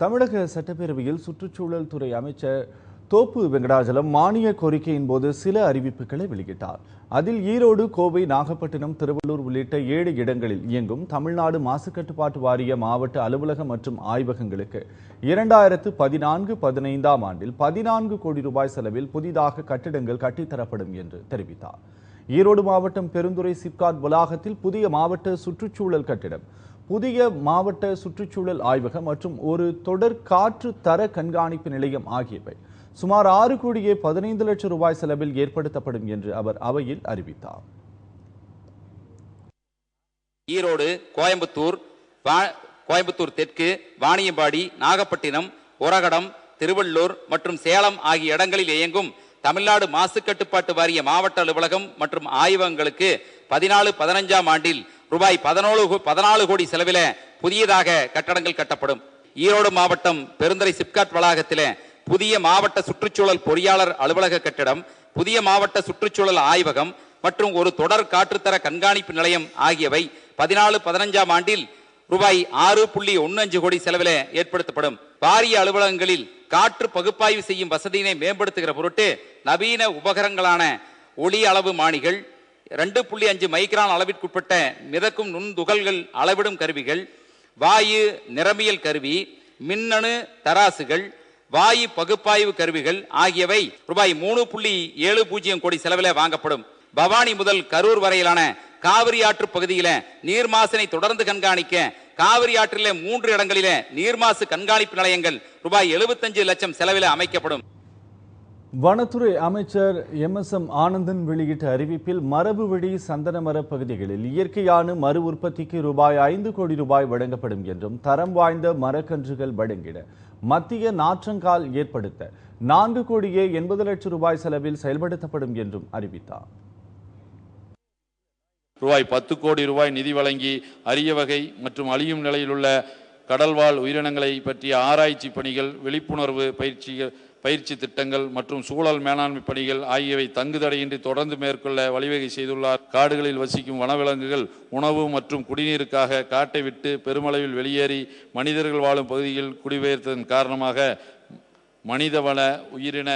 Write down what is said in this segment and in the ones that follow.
தமிழக சட்டப்பேரவையில் சுற்றுச்சூழல் துறை அமைச்சர் தோப்பு வெங்கடாஜலம் மானிய கோரிக்கையின் போது சில அறிவிப்புகளை வெளியிட்டார். அதில் ஈரோடு கோவை நாகப்பட்டினம் திருவள்ளூர் உள்ளிட்ட ஏழு இடங்களில் இயங்கும் தமிழ்நாடு மாசு கட்டுப்பாட்டு வாரிய மாவட்ட அலுவலகம் மற்றும் ஆய்வகங்களுக்கு இரண்டாயிரத்து பதினான்கு பதினைந்தாம் ஆண்டில் பதினான்கு கோடி ரூபாய் செலவில் புதிதாக கட்டிடங்கள் கட்டித்தரப்படும் என்று தெரிவித்தார். ஈரோடு மாவட்டம் பெருந்துறை சிப்காட் வளாகத்தில் புதிய மாவட்ட சுற்றுச்சூழல் கட்டிடம் புதிய மாவட்ட சுற்றுச்சூழல் ஆய்வகம் மற்றும் ஒரு தொடர் காற்று தர கண்காணிப்பு நிலையம் ஆகியவை சுமார் ஆறு கோடியே பதினைந்து லட்சம் ரூபாய் செலவில் ஏற்படுத்தப்படும் என்று அவர் அவையில் அறிவித்தார். ஈரோடு கோயம்புத்தூர் வா- கோயம்புத்தூர் தெற்கு வாணியம்பாடி நாகப்பட்டினம் உரகடம் திருவள்ளூர் மற்றும் சேலம் ஆகிய இடங்களில் இயங்கும் தமிழ்நாடு மாசு கட்டுப்பாட்டு வாரிய மாவட்ட அலுவலகம் மற்றும் ஆய்வகங்களுக்கு பதினாலு பதினஞ்சாம் ஆண்டில் ரூபாய் பதினோழு பதினாலு கோடி செலவில புதியதாக கட்டடங்கள் கட்டப்படும். ஈரோடு மாவட்டம் பெருந்தரை சிப்காட் வளாகத்தில் புதிய மாவட்ட சுற்றுச்சூழல் பொறியாளர் அலுவலக கட்டிடம் புதிய மாவட்ட சுற்றுச்சூழல் ஆய்வகம் மற்றும் ஒரு தொடர் காற்றுத்தர கண்காணிப்பு நிலையம் ஆகியவை பதினாலு பதினஞ்சாம் ஆண்டில் ரூபாய் ஆறு புள்ளி ஒன்னு அஞ்சு கோடி செலவில் ஏற்படுத்தப்படும். பாரிய அலுவலகங்களில் காற்று பகுப்பாய்வு செய்யும் வசதியினை மேம்படுத்துகிற பொருட்டு நவீன உபகரங்களான ஒளி அளவு மானிகள் ரெண்டு புள்ளி அஞ்சு மைக்ரான் அளவிற்குட்பட்ட மிதக்கும் நுண்துகள்கள் அளவிடும் கருவிகள் வாயு நிறமியல் கருவி மின்னணு தராசுகள் வாயு பகுப்பாய்வு கருவிகள் ஆகியவை ரூபாய் மூணு புள்ளி ஏழு பூஜ்ஜியம் கோடி செலவில் வாங்கப்படும். பவானி முதல் கரூர் வரையிலான காவிரி ஆற்று பகுதியில நீர்மாசினை தொடர்ந்து கண்காணிக்க காவிரி ஆற்றில மூன்று இடங்களில நீர்மாசு கண்காணிப்பு நிலையங்கள் ரூபாய் எழுபத்தஞ்சு லட்சம் செலவில் அமைக்கப்படும். வனத்துறை அமைச்சர் எம் எஸ் எம் ஆனந்தன் வெளியிட்ட அறிவிப்பில் மரபு வழி சந்தன மர பகுதிகளில் இயற்கையான மறு உற்பத்திக்கு ரூபாய் ஐந்து கோடி ரூபாய் வழங்கப்படும் என்றும் தரம் வாய்ந்த மரக்கன்றுகள் வழங்கிட மத்திய நாற்றங்கால் ஏற்படுத்த நான்கு கோடியே எண்பது லட்சம் ரூபாய் செலவில் செயல்படுத்தப்படும் என்றும் அறிவித்தார். ரூபாய் பத்து கோடி ரூபாய் நிதி வழங்கி அரிய வகை மற்றும் அழியும் நிலையில் உள்ள கடல்வாழ் உயிரினங்களை பற்றிய ஆராய்ச்சி பணிகள் விழிப்புணர்வு பயிற்சிகள் பயிற்சி திட்டங்கள் மற்றும் சூழல் மேலாண்மை பணிகள் ஆகியவை தங்குதடையின்றி தொடர்ந்து மேற்கொள்ள வழிவகை செய்துள்ளார். காடுகளில் வசிக்கும் வனவிலங்குகள் உணவு மற்றும் குடிநீருக்காக காட்டை விட்டு பெருமளவில் வெளியேறி மனிதர்கள் வாழும் பகுதியில் குடிபெயர்த்ததன் காரணமாக மனிதவள உயிரின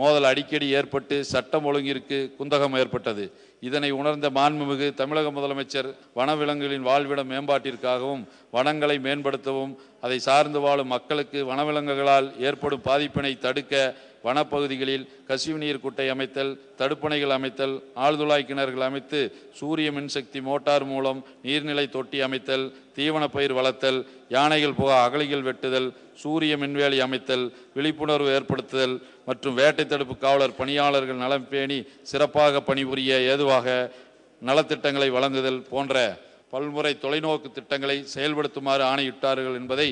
மோதல் அடிக்கடி ஏற்பட்டு சட்டம் ஒழுங்கிற்கு குந்தகம் ஏற்பட்டது. இதனை உணர்ந்த மாண்புமிகு தமிழக முதலமைச்சர் வனவிலங்குகளின் வாழ்விட மேம்பாட்டிற்காகவும் வனங்களை மேம்படுத்தவும் அதை சார்ந்து வாழும் மக்களுக்கு வனவிலங்குகளால் ஏற்படும் பாதிப்பினை தடுக்க வனப்பகுதிகளில் கசிவு நீர் குட்டை அமைத்தல் தடுப்பணைகள் அமைத்தல் ஆழ்துளாய் கிணறுகள் அமைத்து சூரிய மின்சக்தி மோட்டார் மூலம் நீர்நிலை தொட்டி அமைத்தல் தீவன பயிர் வளர்த்தல் யானைகள் புகா அகழிகள் வெட்டுதல் சூரிய மின்வேலி அமைத்தல் விழிப்புணர்வு ஏற்படுத்துதல் மற்றும் வேட்டை தடுப்பு காவலர் பணியாளர்கள் நலம் பேணி சிறப்பாக பணிபுரிய ஏதுவாக நலத்திட்டங்களை வழங்குதல் போன்ற பல்முறை தொலைநோக்கு திட்டங்களை செயல்படுத்துமாறு ஆணையிட்டார்கள் என்பதை